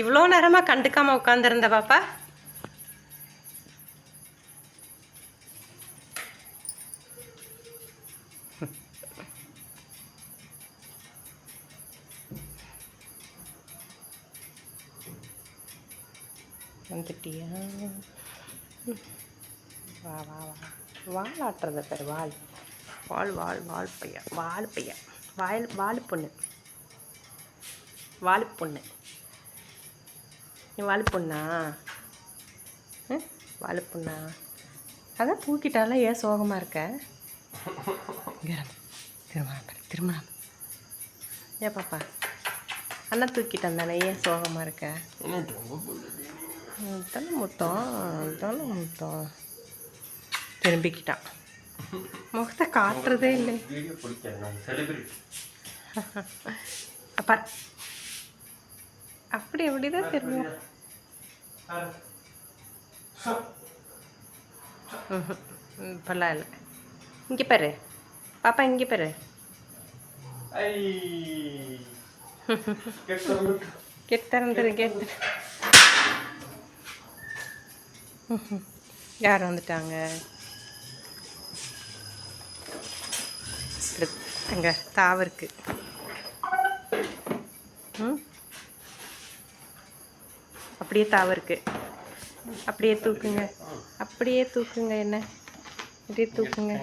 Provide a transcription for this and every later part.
இவ்வளோ நேரமாக கண்டுக்காமல் உட்காந்துருந்த பாப்பா? வந்துட்டியா? வா வா வா. வால் ஆட்டுறத பேர் வால். வால் வால் வால் பையன் வால் பையன். வாயில் வால் பொண்ணு. வால் பொண்ணு. நீ வால் பொண்ணா ம் வால் பொண்ணா அதான் தூக்கிட்டால ஏன் சோகமாக இருக்க? திருமணம் திருமணம். ஏன் பாப்பா? அண்ணா தூக்கிட்டான் தானே ஏன் சோகமாக இருக்க? தானே முத்தம் தானே முத்தம். திரும்பிக்கிட்டான். முகத்தை காட்டுறதே இல்லை. அப்பா அப்படி எப்படி தான் திரும்பும் இப்பெல்லாம் இல்லை இங்கே பாரு. பாப்பா இங்கே பாரு. கேட் திறந்துரு கேட் யார் வந்துட்டாங்க? அங்கே தாவு இருக்கு ம்? அப்படியே தாவ இருக்குது அப்படியே தூக்குங்க. அப்படியே தூக்குங்க என்ன? அப்படியே தூக்குங்க.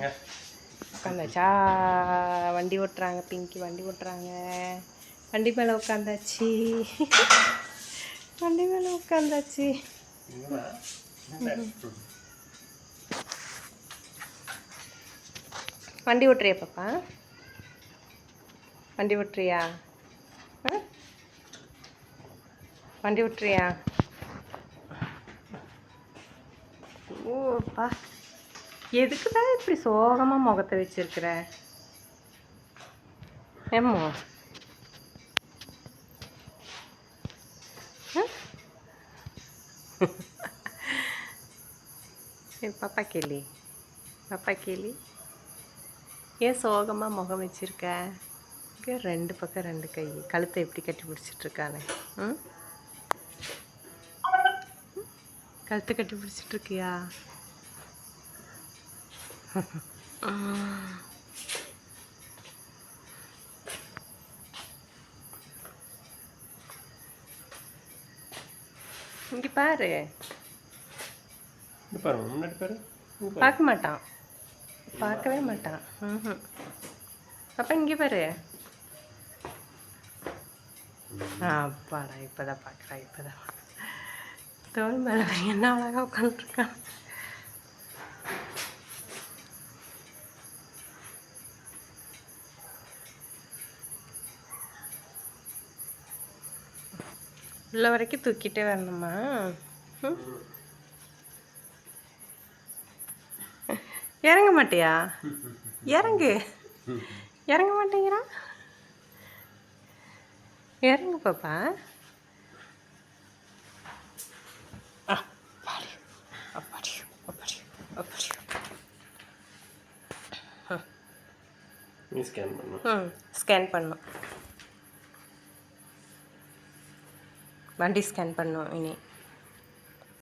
உட்காந்தாச்சா வண்டி ஓட்டுறாங்க பிங்கி வண்டி ஓட்டுறாங்க. வண்டி மேலே உட்காந்தாச்சு வண்டி மேலே உட்காந்தாச்சு வண்டி ஓட்டுறியா பாப்பா? வண்டி ஓட்டுறியா? ஆ? வண்டி விட்டுறியா? ஓப்பா எதுக்கு தான் இப்படி சோகமாக முகத்தை வச்சிருக்கிற? ஏம்மோ? சரி பாப்பா கேளி. பாப்பா கேளி. ஏன் சோகமாக முகம் வச்சுருக்க? ரெண்டு பக்கம் ரெண்டு கை. கழுத்தை எப்படி கட்டி பிடிச்சிட்ருக்கானே ம்? கழுத்தை கட்டி பிடிச்சிட்டு இருக்கியா இங்கே பாரு. முன்னாடி பாரு. பார்க்க மாட்டான். பார்க்கவே மாட்டான். ம் அப்போ இங்கே பாரு. அப்பாடா இப்போதான் பார்க்குறா இப்போதான் தோல் மேலே என்ன அழகாக உட்காந்துருக்கான் உள்ள வரைக்கும் தூக்கிட்டே வரணுமா இறங்க மாட்டியா இறங்கு இறங்க மாட்டேங்கிறான் இறங்கு பாப்பா அப்பாடி, அப்பாடி, அப்பாடி, அப்பாடி. நீ ஸ்கேன் பண்ணு ம் ஸ்கேன் பண்ணும் வண்டி ஸ்கேன் பண்ணும் இனி.